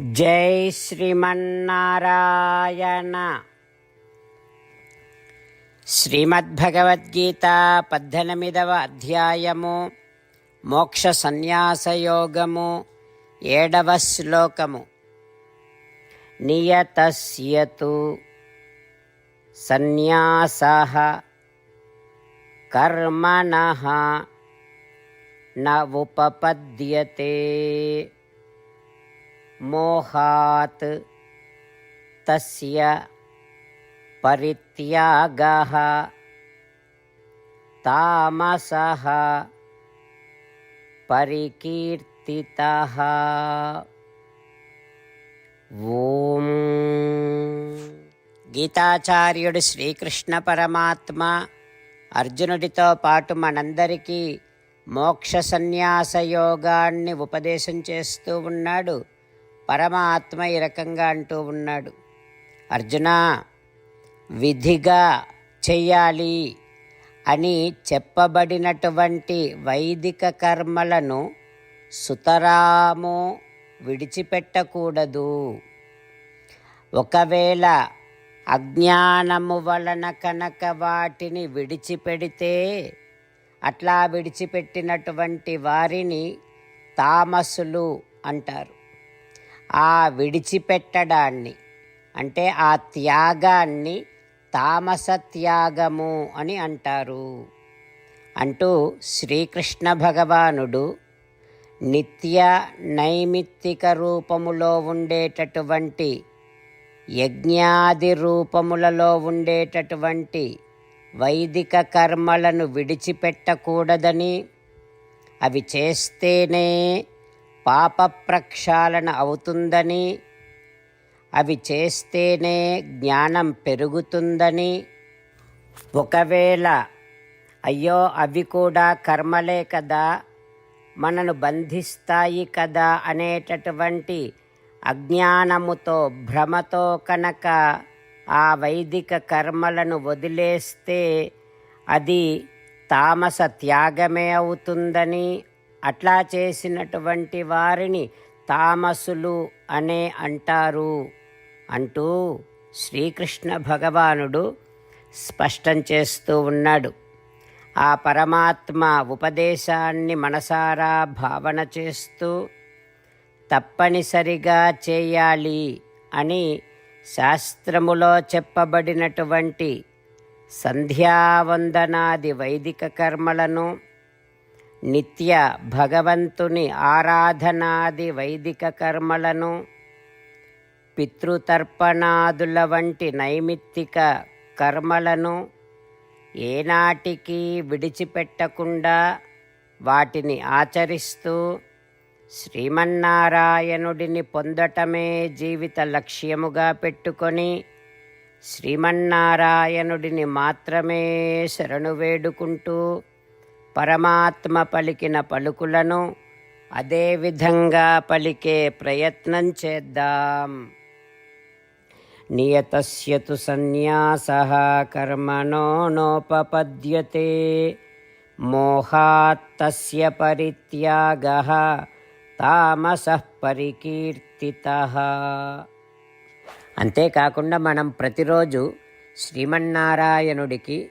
జై శ్రీమన్నారాయణ. శ్రీమద్భగవద్గీత పద్దెనిమిదవ అధ్యాయము మోక్ష సన్యాసయోగము ఏడవ శ్లోకము. నియతస్యతు సన్యాస కర్మణ న మోహాత్ తస్య పరిత్యాగ తామస పరికీర్తిత ఓం. గీతాచార్యుడు శ్రీకృష్ణ పరమాత్మ అర్జునుడితో పాటు మనందరికీ మోక్ష సన్యాస యోగాన్ని ఉపదేశం చేస్తూ ఉన్నాడు. పరమాత్మ ఈ రకంగా అంటూ ఉన్నాడు. అర్జున విధిగా చెయ్యాలి అని చెప్పబడినటువంటి వైదిక కర్మలను సుతరాము విడిచిపెట్టకూడదు. ఒకవేళ అజ్ఞానము వలన కనుక వాటిని విడిచిపెడితే అట్లా విడిచిపెట్టినటువంటి వారిని తామసులు అంటారు. ఆ విడిచిపెట్టడాన్ని అంటే ఆ త్యాగాన్ని తామస త్యాగము అని అంటారు. అంటూ శ్రీకృష్ణ భగవానుడు నిత్య నైమిత్తిక రూపములో ఉండేటటువంటి యజ్ఞాది రూపములలో ఉండేటటువంటి వైదిక కర్మలను విడిచిపెట్టకూడదని అవి చేస్తేనే పాప ప్రక్షాళన అవుతుందని అవి చేస్తేనే జ్ఞానం పెరుగుతుందని. ఒకవేళ అయ్యో అవి కూడా కర్మలే కదా మనను బంధిస్తాయి కదా అనేటటువంటి అజ్ఞానముతో భ్రమతో కనుక ఆ వైదిక కర్మలను వదిలేస్తే అది తామస త్యాగమే అవుతుందని అట్లా చేసినటువంటి వారిని తామసులు అనే అంటారు అంటూ శ్రీకృష్ణ భగవానుడు స్పష్టం చేస్తూ ఉన్నాడు. ఆ పరమాత్మ ఉపదేశాన్ని మనసారా భావన చేస్తూ తప్పనిసరిగా చేయాలి అని శాస్త్రములో చెప్పబడినటువంటి సంధ్యావందనాది వైదిక కర్మలను నిత్య భగవంతుని ఆరాధనాది వైదిక కర్మలను పితృతర్పణాదుల వంటి నైమిత్తిక కర్మలను ఏనాటికి విడిచిపెట్టకుండా వాటిని ఆచరిస్తూ శ్రీమన్నారాయణుడిని పొందటమే జీవిత లక్ష్యముగా పెట్టుకొని శ్రీమన్నారాయణుడిని మాత్రమే శరణు వేడుకుంటూ పరమాత్మ పలికిన పలుకులను అదేవిధంగా పలికే ప్రయత్నం చేద్దాం. నియతస్యతు సన్యాస కర్మణో నోపపద్యతే మోహాత్తస్య పరిత్యాగ తామస పరికీర్తిత. అంతేకాకుండా మనం ప్రతిరోజు శ్రీమన్నారాయణుడికి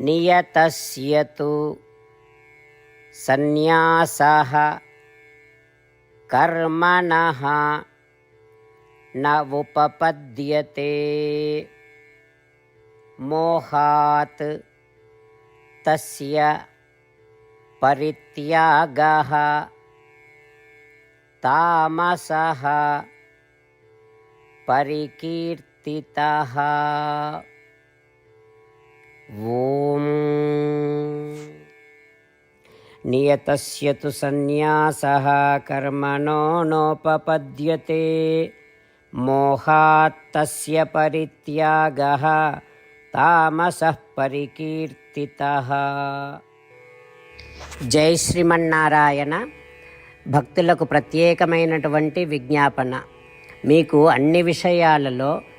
नियतस्य तु। सन्न्यासः कर्मणः न उपपद्यते। मोहात् तस्य परित्यागः। तामसः परिकीर्तितः। ఓం నియతస్య సన్యాస కర్మణో నోపపద్యతే. మోహాత్తస్య పరిత్యాగ తామస పరికీర్తిత. జై శ్రీమన్నారాయణ. భక్తులకు ప్రత్యేకమైనటువంటి విజ్ఞాపన. మీకు అన్ని విషయాలలో